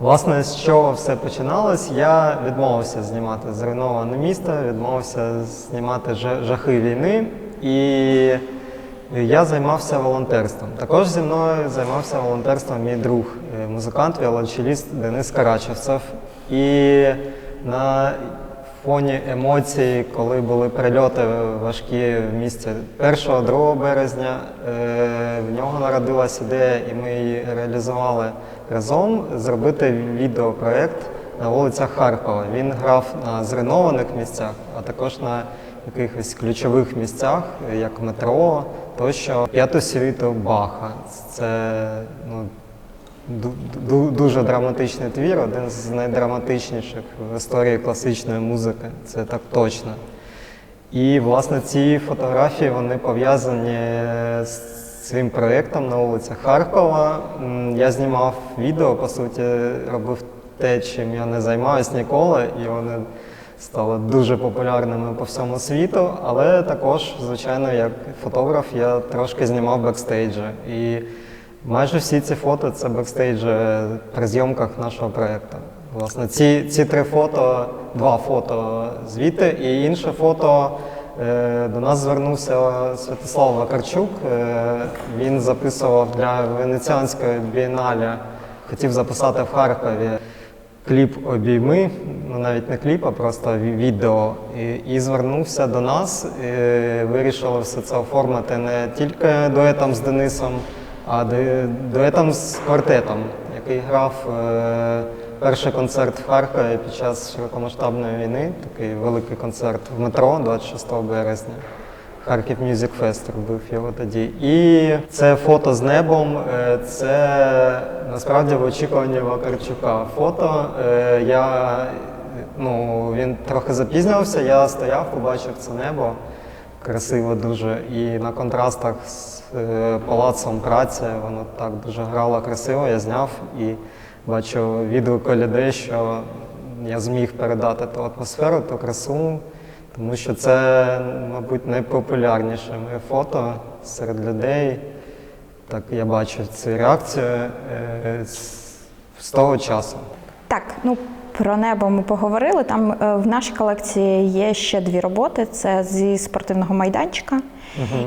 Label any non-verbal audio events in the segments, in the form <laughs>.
Власне, з чого все починалось, я відмовився знімати зруйноване місто, відмовився знімати жахи війни, і я займався волонтерством. Також зі мною займався волонтерством мій друг, е, музикант, віолончеліст Денис Карачевцев. І на фоні емоцій, коли були прильоти важкі в місті 1-2 березня, е, в нього народилась ідея, і ми її реалізували разом зробити відеопроект на вулицях Харкова. Він грав на зруйнованих місцях, а також на якихось ключових місцях, як метро, тощо п'яту світу Баха. Це ну, ду- ду- дуже драматичний твір, один з найдраматичніших в історії класичної музики, це так точно. І, власне, ці фотографії вони пов'язані з цим проєктом на вулицях Харкова. Я знімав відео, по суті, робив те, чим я не займаюся ніколи, і вони стали дуже популярними по всьому світу. Але також, звичайно, як фотограф, я трошки знімав бекстейджі. І майже всі ці фото це бекстейджі при зйомках нашого проєкту. Власне, ці, ці три фото, два фото звідти, і інше фото до нас звернувся Святослав Вакарчук. Е, він записував для Венеціанської бієнале, хотів записати в Харкові кліп обійми, ну навіть не кліп, а просто відео. І, і звернувся до нас. І вирішили все це оформити не тільки дуетом з Денисом, а дуетом з квартетом, який грав е, перший концерт в Харкові під час широкомасштабної війни. Такий великий концерт в метро 26 березня. Харків Music Fest робив його тоді. І це фото з небом. е, Це насправді в очікуванні Вакарчука. Фото е, я ну він трохи запізнювався. Я стояв, побачив це небо. Красиво дуже. І на контрастах з е, палацом праці воно так дуже грало красиво. Я зняв і бачу відгуки людей, що я зміг передати ту атмосферу, ту красу. Тому що це, мабуть, найпопулярніше моє фото серед людей. Так я бачу цю реакцію е, з, того часу. Так, ну про небо ми поговорили. Там е, в нашій колекції є ще дві роботи: це зі спортивного майданчика.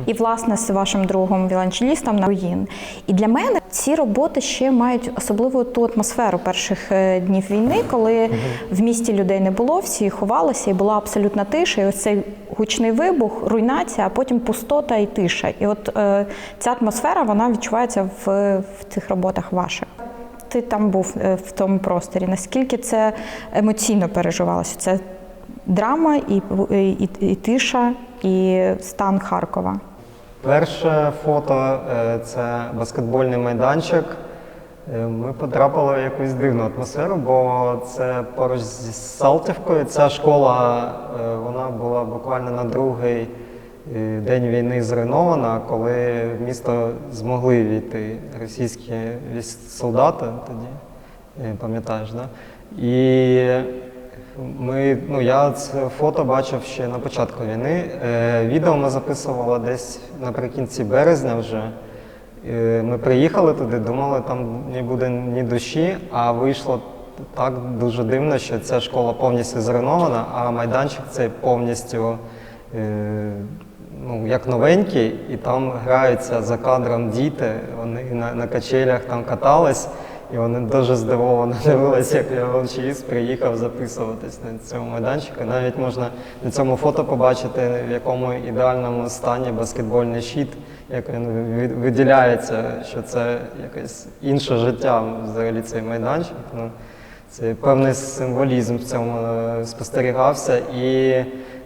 І, власне, з вашим другом віолончелістом на руїн. І для мене ці роботи ще мають особливу ту атмосферу перших е, днів війни, коли в місті людей не було, всі ховалися, і була абсолютна тиша. І ось цей гучний вибух, руйнація, а потім пустота і тиша. І от е, ця атмосфера вона відчувається в, в цих роботах ваших. Ти там був е, в тому просторі. Наскільки це емоційно переживалося? Це драма і, і, і тиша, і стан Харкова. Перше фото е, це баскетбольний майданчик. Е, Ми потрапили в якусь дивну атмосферу, бо це поруч зі Салтівкою. Ця школа вона була буквально на другий день війни зруйнована, коли в місто змогли війти російські солдати тоді, е, пам'ятаєш, да? І ми, ну, я це фото бачив ще на початку війни. Е, відео ми записували десь наприкінці березня вже. Е, ми приїхали туди, думали, там не буде ні душі, а вийшло так дуже дивно, що ця школа повністю зруйнована, а майданчик цей повністю е, ну, як новенький, і там граються за кадром діти, вони на, на качелях там катались. І вони дуже здивовано <laughs> дивилися, як віолончеліст приїхав записуватись на цьому майданчику. Навіть можна на цьому фото побачити, в якому ідеальному стані баскетбольний щит, як він ви- виділяється, що це якесь інше життя взагалі цей майданчик. Ну, це певний символізм в цьому е, спостерігався. І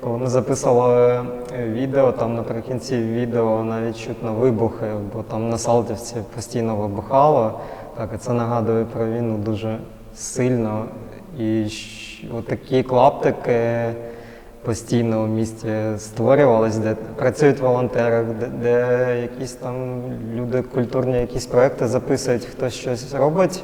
коли ми записували е, відео, там наприкінці відео навіть чутно вибухи, бо там на Салтівці постійно вибухало. Так, і це нагадує про війну дуже сильно. І отакі клаптики постійно в місті створювались, де працюють волонтери, де, де якісь там люди культурні якісь проекти записують, хтось щось робить.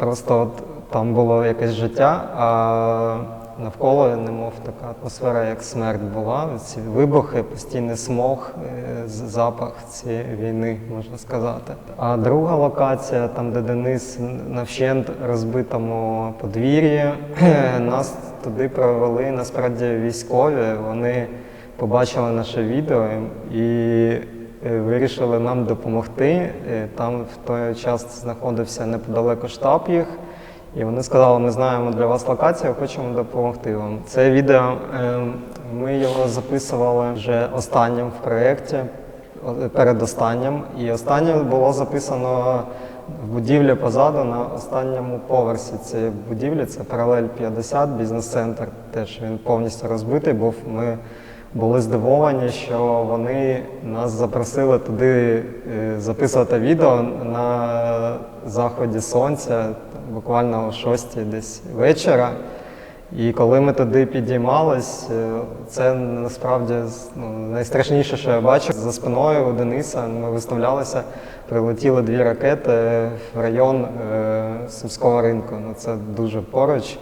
Просто от там було якесь життя. А навколо, немов така атмосфера, як смерть була. Ці вибухи, постійний смог, е, запах цієї війни, можна сказати. А друга локація, там, де Денис на розбитому подвір'ї, <clears throat> нас туди провели насправді військові. Вони побачили наше відео і вирішили нам допомогти. Е, Там в той час знаходився неподалеку штаб їх. І вони сказали, ми знаємо для вас локацію, хочемо допомогти вам. Це відео е, ми його записували вже останнім в проєкті, о- передостаннім. І останнє було записано в будівлі позаду на останньому поверсі цієї будівлі. Це паралель 50, бізнес-центр. Теж він повністю розбитий був. Ми були здивовані, що вони нас запросили туди е, записувати відео на заході сонця, буквально о 6 десь вечора. І коли ми туди підіймались, е, це насправді ну, найстрашніше, що я бачив. За спиною у Дениса ми виставлялися, прилетіли дві ракети в район е, Сумського ринку. Ну, це дуже поруч.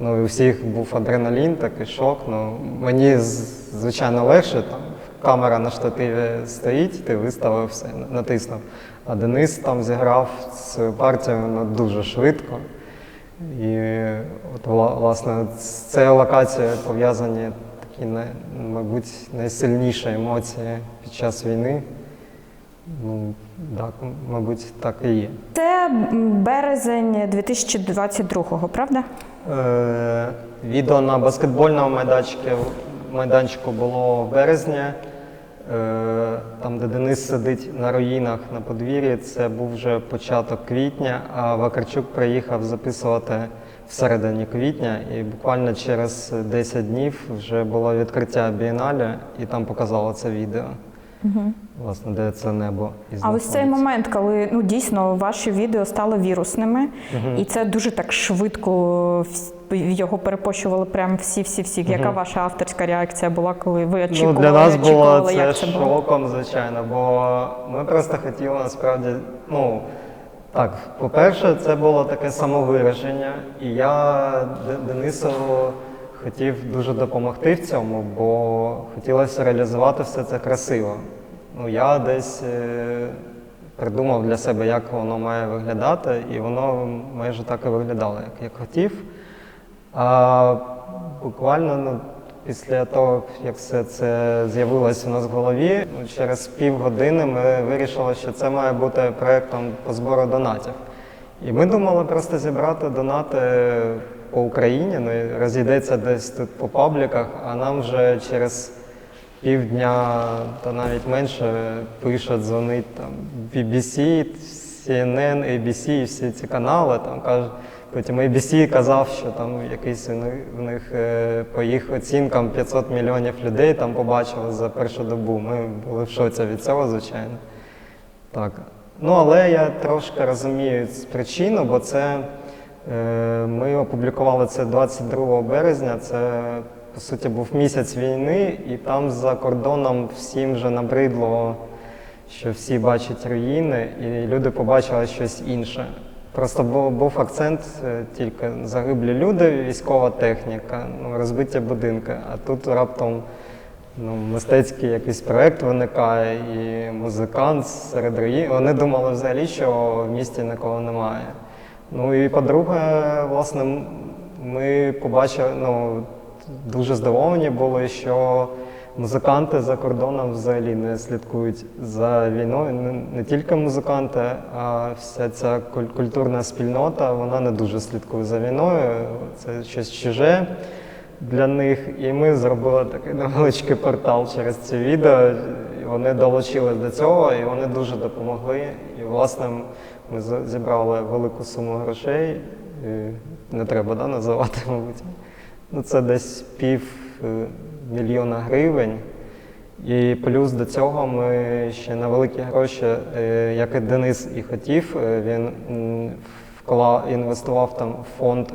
Ну, і у всіх був адреналін, такий шок. Ну, мені звичайно легше, там камера на штативі стоїть, ти виставив все, натиснув. А Денис там зіграв свою партію ну, дуже швидко. І от, власне, з цією локацією пов'язані такі, мабуть, найсильніші емоції під час війни. Ну, так, мабуть, так і є. Це березень 2022-го, правда? Е, відео на баскетбольному майданчику, майданчику було в березні. Е, там, де Денис сидить на руїнах на подвір'ї, це був вже початок квітня, а Вакарчук приїхав записувати в середині квітня, і буквально через 10 днів вже було відкриття бієнале, і там показало це відео. Власне, де це небо і А ось цей момент, коли ну дійсно ваші відео стали вірусними, і це дуже так швидко його перепощували прям всі, всі, всі. Яка ваша авторська реакція була, коли ви Ну, очікували? для нас було це, як це було? шоком, звичайно, бо ми просто хотіли насправді, ну так, по-перше, це було таке самовираження, і я Де- Денисову хотів дуже допомогти в цьому, бо хотілося реалізувати все це красиво. Ну, я десь е, придумав для себе, як воно має виглядати, і воно майже так і виглядало, як я хотів. А буквально ну, після того, як все це з'явилося у нас в голові, ну, через півгодини ми вирішили, що це має бути проєктом по збору донатів. І ми думали просто зібрати донати по Україні, ну розійдеться десь тут по пабліках, а нам вже через півдня та навіть менше пише, дзвонить там BBC, CNN, ABC і всі ці канали. Там каже, потім ABC казав, що там якийсь в них е, по їх оцінкам 500 мільйонів людей там побачили за першу добу. Ми були в шоці від цього, звичайно. Так. Ну, але я трошки розумію причину, бо це е, ми опублікували це 22 березня. Це по суті був місяць війни, і там за кордоном всім вже набридло, що всі бачать руїни, і люди побачили щось інше. Просто був, був акцент е, тільки загиблі люди, військова техніка, ну, розбиті будинки. А тут раптом ну, мистецький якийсь проєкт виникає, і музикант серед руїн. Вони думали взагалі, що в місті нікого немає. Ну і по-друге, власне, ми побачили, ну, дуже здивовані були, що музиканти за кордоном взагалі не слідкують за війною. Не, тільки музиканти, а вся ця культурна спільнота, вона не дуже слідкує за війною. Це щось чуже для них. І ми зробили такий невеличкий портал через ці відео. Вони долучились до цього, і вони дуже допомогли. І, власне, ми зібрали велику суму грошей. І не треба да, називати, мабуть. Ну, це десь пів е, мільйона гривень. І плюс до цього ми ще на великі гроші, е, як і Денис і хотів, е, він вклав, інвестував там в фонд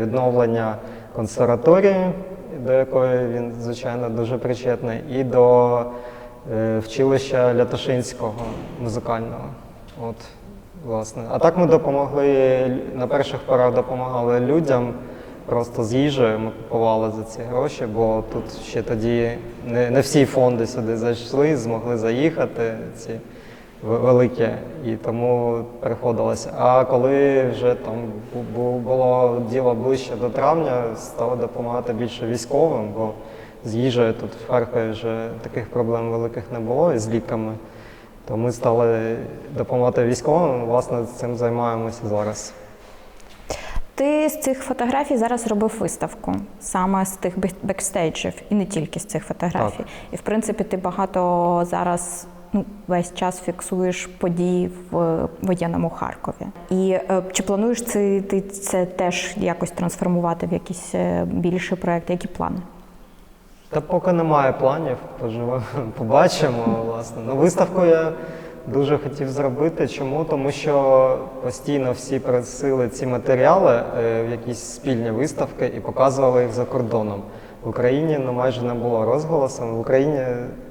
відновлення консерваторії, до якої він, звичайно, дуже причетний, і до вчилища Лятошинського музикального. От, власне. А так ми допомогли на перших порах допомагали людям. Просто з їжею ми купували за ці гроші, бо тут ще тоді не, не всі фонди сюди зайшли, змогли заїхати. Ці в- велике, і тому приходилося. А коли вже там бу- бу- було діло ближче до травня, стали допомагати більше військовим, бо з їжею тут в Харкові вже таких проблем великих не було і з ліками. То ми стали допомагати військовим, власне, цим займаємося зараз. Ти з цих фотографій зараз робив виставку саме з тих бекстейджів, і не тільки з цих фотографій. Так. І в принципі, ти багато зараз ну, весь час фіксуєш події в воєнному Харкові. І е, чи плануєш це, ти це теж якось трансформувати в якісь е, більші проекти? Які плани? Та поки немає планів, поживемо, <laughs> побачимо. Власне. Ну, виставку я дуже хотів зробити. Чому? Тому що постійно всі просили ці матеріали е, в якісь спільні виставки і показували їх за кордоном. В Україні ну, майже не було розголосу. В Україні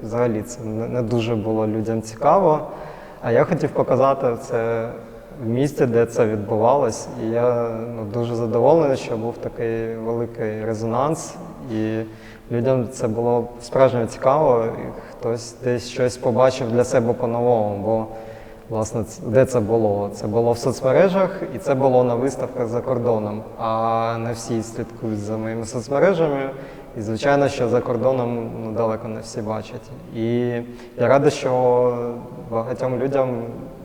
взагалі це не дуже було людям цікаво. А я хотів показати це в місті, де це відбувалось. І я ну, дуже задоволений, що був такий великий резонанс. І людям це було справжньо цікаво, і хтось десь щось побачив для себе по-новому. Бо власне де це було? Це було в соцмережах і це було на виставках за кордоном. А не всі слідкують за моїми соцмережами. І звичайно, що за кордоном ну, далеко не всі бачать. І я радий, що багатьом людям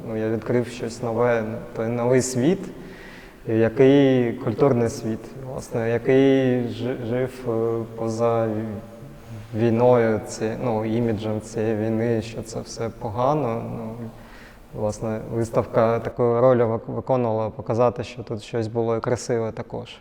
ну, я відкрив щось нове, той новий світ, який культурний світ, власне, який жи- жив е, поза війною, ці, ну, іміджем цієї війни, що це все погано. Ну, власне, виставка таку роль вик- виконувала показати, що тут щось було красиве також.